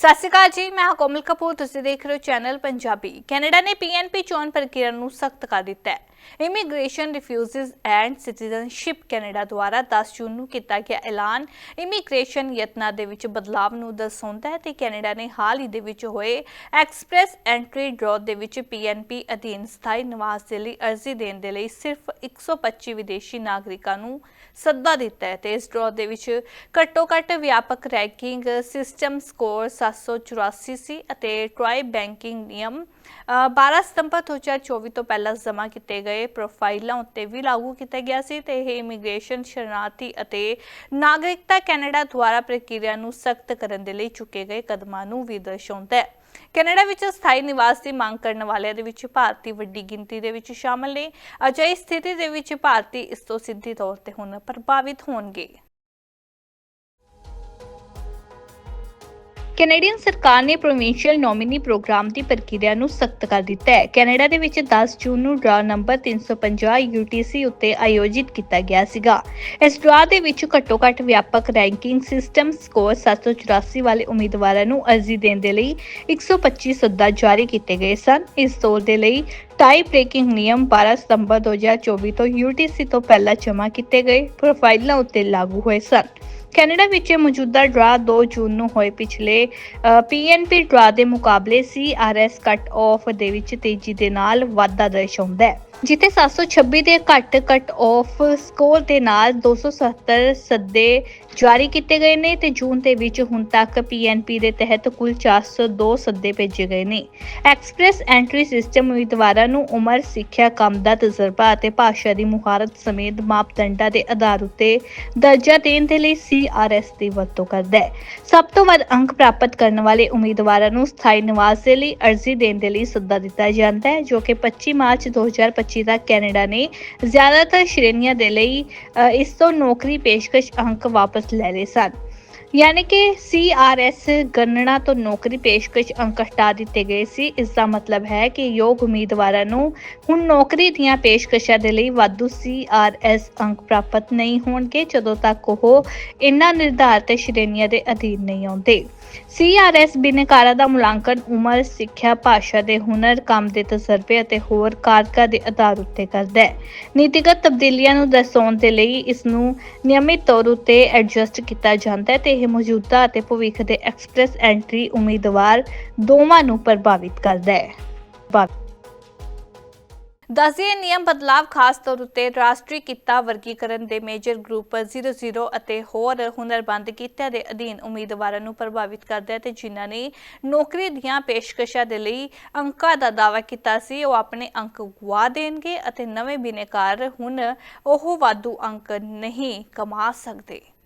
ਸਤਿ ਸ਼੍ਰੀ ਅਕਾਲ ਜੀ, ਮੈਂ ਹਾਂ ਕੋਮਲ ਕਪੂਰ, ਤੁਸੀਂ ਦੇਖ ਰਹੇ ਹੋ ਚੈਨਲ ਪੰਜਾਬੀ। ਕੈਨੇਡਾ ਨੇ ਪੀਐਨਪੀ ਚੋਣ ਪ੍ਰਕਿਰਿਆ ਨੂੰ ਸਖਤ ਕਰ ਦਿੱਤਾ ਹੈ। Immigration refugees and citizenship Canada ਦੁਆਰਾ 10 ਜੂਨ ਨੂੰ ਕੀਤਾ ਗਿਆ ਐਲਾਨ। ਇਮੀਗ੍ਰੇਸ਼ਨ ਯਤਨਾਂ ਦੇ ਵਿੱਚ ਬਦਲਾਵ ਨੂੰ ਦਰਸਾਉਂਦਾ ਹੈ ਤੇ ਕੈਨੇਡਾ ਨੇ ਹਾਲ ਹੀ ਦੇ ਵਿੱਚ ਹੋਏ ਐਕਸਪ੍ਰੈਸ ਐਂਟਰੀ ਡਰਾਅ ਦੇ ਵਿੱਚ ਪੀਐਨਪੀ ਅਧੀਨ ਸਥਾਈ ਨਿਵਾਸ ਦੇ ਲਈ ਅਰਜ਼ੀ ਦੇਣ ਦੇ ਲਈ ਸਿਰਫ 125 ਵਿਦੇਸ਼ੀ ਨਾਗਰਿਕਾਂ ਨੂੰ ਸੱਦਾ ਦਿੱਤਾ ਹੈ ਤੇ ਇਸ ਡਰਾਅ ਦੇ ਵਿੱਚ ਘੱਟੋ ਘੱਟ ਵਿਆਪਕ ਰੈਂਕਿੰਗ ਸਿਸਟਮ ਸਕੋਰ 784 ਸੀ ਅਤੇ ਟਰਾਈ ਬੈਂਕਿੰਗ ਨਿਯਮ 12 ਸਤੰਬਰ 2024 ਤੋਂ ਪਹਿਲਾਂ ਜਮ੍ਹਾਂ ਕੀਤੇ ਗਏ ਪ੍ਰੋਫਾਈਲਾਂ ਉੱਤੇ ਵੀ ਲਾਗੂ ਕੀਤਾ ਗਿਆ ਸੀ ਤੇ ਇਹ ਇਮੀਗ੍ਰੇਸ਼ਨ ਸ਼ਰਨਾਰਥੀ ਅਤੇ ਨਾਗਰਿਕਤਾ ਕੈਨੇਡਾ ਦੁਆਰਾ ਪ੍ਰਕਿਰਿਆ ਨੂੰ ਸਖਤ ਕਰਨ ਦੇ ਲਈ ਚੁੱਕੇ ਗਏ ਕਦਮਾਂ ਨੂੰ ਵੀ ਦਰਸਾਉਂਦਾ ਹੈ। ਕੈਨੇਡਾ ਵਿੱਚ ਸਥਾਈ ਨਿਵਾਸ ਦੀ ਮੰਗ ਕਰਨ ਵਾਲਿਆਂ ਦੇ ਵਿੱਚ ਭਾਰਤੀ ਵੱਡੀ ਗਿਣਤੀ ਦੇ ਵਿੱਚ ਸ਼ਾਮਲ ਨੇ। ਅਜਿਹੀ ਸਥਿਤੀ ਦੇ ਵਿੱਚ ਭਾਰਤੀ ਇਸ ਤੋਂ ਸਿੱਧੀ ਤੌਰ ਤੇ ਹੁਣ ਪ੍ਰਭਾਵਿਤ ਹੋਣਗੇ। ਕੈਨੇਡੀਅਨ ਸਰਕਾਰ ਨੇ ਪ੍ਰੋਵਿੰਸ਼ੀਅਲ ਨੋਮਿਨੀ ਪ੍ਰੋਗਰਾਮ ਦੀ ਪ੍ਰਕਿਰਿਆ ਨੂੰ ਸਖਤ ਕਰ ਦਿੱਤਾ ਹੈ। ਕੈਨੇਡਾ ਦੇ ਵਿੱਚ 10 ਜੂਨ ਨੂੰ ਡਰਾ ਨੰਬਰ 350 UTC ਉੱਤੇ ਆਯੋਜਿਤ ਕੀਤਾ ਗਿਆ ਸੀਗਾ। ਇਸ ਡਰਾ ਦੇ ਵਿੱਚ ਘੱਟੋ ਘੱਟ ਵਿਆਪਕ ਰੈਂਕਿੰਗ ਸਿਸਟਮ ਸਕੋਰ 784 ਵਾਲੇ ਉਮੀਦਵਾਰਾਂ ਨੂੰ ਅਰਜ਼ੀ ਦੇਣ ਦੇ ਲਈ 125 ਸੱਦਾ ਜਾਰੀ ਕੀਤੇ ਗਏ ਸਨ। ਇਸ ਦੌਰ ਦੇ ਲਈ ਟਾਈ ਬ੍ਰੇਕਿੰਗ ਨਿਯਮ 12 ਸਤੰਬਰ 2024 ਤੋਂ UTC ਤੋਂ ਪਹਿਲਾਂ ਜਮ੍ਹਾਂ ਕੀਤੇ ਗਏ ਪ੍ਰੋਫਾਈਲਾਂ ਉੱਤੇ ਲਾਗੂ ਹੋਏ ਸਨ। ਕੈਨੇਡਾ ਵਿੱਚ ਮੌਜੂਦਾ ਡਰਾ 2 ਜੂਨ ਨੂੰ ਹੋਏ ਪਿਛਲੇ ਪੀਐਨਪੀ ਡਰਾ ਦੇ ਮੁਕਾਬਲੇ ਸੀਆਰਐਸ ਕੱਟ ਆਫ ਦੇ ਵਿੱਚ ਤੇਜ਼ੀ ਦੇ ਨਾਲ ਵਾਧਾ ਦਰਸਾਉਂਦਾ ਹੈ, ਜਿੱਥੇ 726 ਦੇ ਘੱਟ ਕੱਟ ਆਫ ਸਕੋਰ ਦੇ ਨਾਲ 270 ਸੱਦੇ ਜਾਰੀ ਕੀਤੇ ਗਏ ਨੇ ਤੇ ਜੂਨ ਦੇ ਵਿੱਚ ਹੁਣ ਤੱਕ ਪੀਐਨਪੀ ਦੇ ਤਹਿਤ ਕੁੱਲ 402 ਸੱਦੇ ਭੇਜੇ ਗਏ ਨੇ। ਐਕਸਪ੍ਰੈਸ ਐਂਟਰੀ ਸਿਸਟਮ ਉਮੀਦਵਾਰਾਂ ਨੂੰ ਉਮਰ, ਸਿੱਖਿਆ, ਕੰਮ ਦਾ ਤਜਰਬਾ ਅਤੇ ਭਾਸ਼ਾ ਦੀ ਮੁਹਾਰਤ ਸਮੇਤ ਮਾਪਦੰਡਾਂ ਦੇ ਆਧਾਰ ਉੱਤੇ ਦਰਜਾ ਦੇਣ ਦੇ ਲਈ ਸੀ ਸੀਆਰਐਸ ਦੀ ਵਰਤੋਂ ਕਰਦਾ ਹੈ। ਸਭ ਤੋਂ ਵੱਧ ਅੰਕ ਪ੍ਰਾਪਤ ਕਰਨ ਵਾਲੇ ਉਮੀਦਵਾਰਾਂ ਨੂੰ ਸਥਾਈ ਨਿਵਾਸ ਦੇ ਲਈ ਅਰਜ਼ੀ ਦੇਣ ਦੇ ਲਈ ਸੱਦਾ ਦਿੱਤਾ ਜਾਂਦਾ ਹੈ ਜੋ ਕਿ 25 ਮਾਰਚ 2025 ਤੱਕ ਕੈਨੇਡਾ ਨੇ ਜ਼ਿਆਦਾਤਰ ਸ਼੍ਰੇਣੀਆਂ ਦੇ ਲਈ ਅ, ਇਸ ਤੋਂ ਨੌਕਰੀ ਪੇਸ਼ਕਸ਼ ਅੰਕ ਵਾਪਸ ਲੈ ਲਏ ਸਨ। ਯਾਨੀ ਕਿ ਸੀਆਰਐਸ ਗਣਨਾ ਤੋਂ ਨੌਕਰੀ ਪੇਸ਼ਕਸ਼ ਅੰਕ ਹਟਾ ਦਿੱਤੇ ਗਏ ਸੀ। ਇਸ ਦਾ ਮਤਲਬ ਹੈ ਕਿ ਯੋਗ ਉਮੀਦਵਾਰਾਂ ਨੂੰ ਹੁਣ ਨੌਕਰੀ ਦੀਆਂ ਪੇਸ਼ਕਸ਼ਾਂ ਦੇ ਲਈ ਵਾਧੂ ਸੀਆਰਐਸ ਅੰਕ ਪ੍ਰਾਪਤ ਨਹੀਂ ਹੋਣਗੇ, ਜਦੋਂ ਤੱਕ ਉਹ ਇਨ੍ਹਾਂ ਨਿਰਧਾਰਤ ਸ਼੍ਰੇਣੀਆਂ ਦੇ ਅਧੀਨ ਨਹੀਂ ਆਉਂਦੇ। ਸੀਆਰਐਸ ਬਿਨਕਾਰਾਂ ਦਾ ਮੁਲਾਂਕਣ ਉਮਰ, ਸਿੱਖਿਆ, ਭਾਸ਼ਾ ਦੇ ਹੁਨਰ, ਕੰਮ ਦੇ ਤਜਰਬੇ ਅਤੇ ਹੋਰ ਕਾਰਕਾਂ ਦੇ ਆਧਾਰ ਉੱਤੇ ਕਰਦਾ ਹੈ। ਨੀਤੀਗਤ ਤਬਦੀਲੀਆਂ ਨੂੰ ਦਰਸਾਉਣ ਦੇ ਲਈ ਇਸ ਨੂੰ ਨਿਯਮਿਤ ਤੌਰ ਉੱਤੇ ਐਡਜਸਟ ਕੀਤਾ ਜਾਂਦਾ ਹੈ ਤੇ ਇਹ ਮੌਜੂਦਾ ਅਤੇ ਭਵਿੱਖ ਦੇ ਐਕਸਪ੍ਰੈਸ ਐਂਟਰੀ ਉਮੀਦਵਾਰ ਦੋਵਾਂ ਨੂੰ ਪ੍ਰਭਾਵਿਤ ਕਰਦਾ ਹੈ। ਬਾ- ਨਿਯਮ ਬਦਲਾਵ ਖਾਸ ਤੌਰ ਉੱਤੇ ਰਾਸ਼ਟਰੀ ਕਿੱਤਾ ਵਰਗੀਕਰਨ ਦੇ ਮੇਜਰ ਗਰੁੱਪ 00 ਅਤੇ ਹੋਰ ਹੁਨਰਬੰਦ ਕਿੱਤਿਆਂ ਦੇ ਅਧੀਨ ਉਮੀਦਵਾਰਾਂ ਨੂੰ ਪ੍ਰਭਾਵਿਤ ਕਰਦਾ ਹੈ ਤੇ ਜਿਨ੍ਹਾਂ ਨੇ ਨੌਕਰੀ ਦੀਆਂ ਪੇਸ਼ਕਸ਼ਾਂ ਦੇ ਲਈ ਅੰਕਾਂ ਦਾ ਦਾਅਵਾ ਕੀਤਾ ਸੀ, ਉਹ ਆਪਣੇ ਅੰਕ ਗਵਾ ਦੇਣਗੇ ਅਤੇ ਨਵੇਂ ਬਿਨੇਕਾਰ ਹੁਣ ਉਹ ਵਾਧੂ ਅੰਕ ਨਹੀਂ ਕਮਾ ਸਕਦੇ।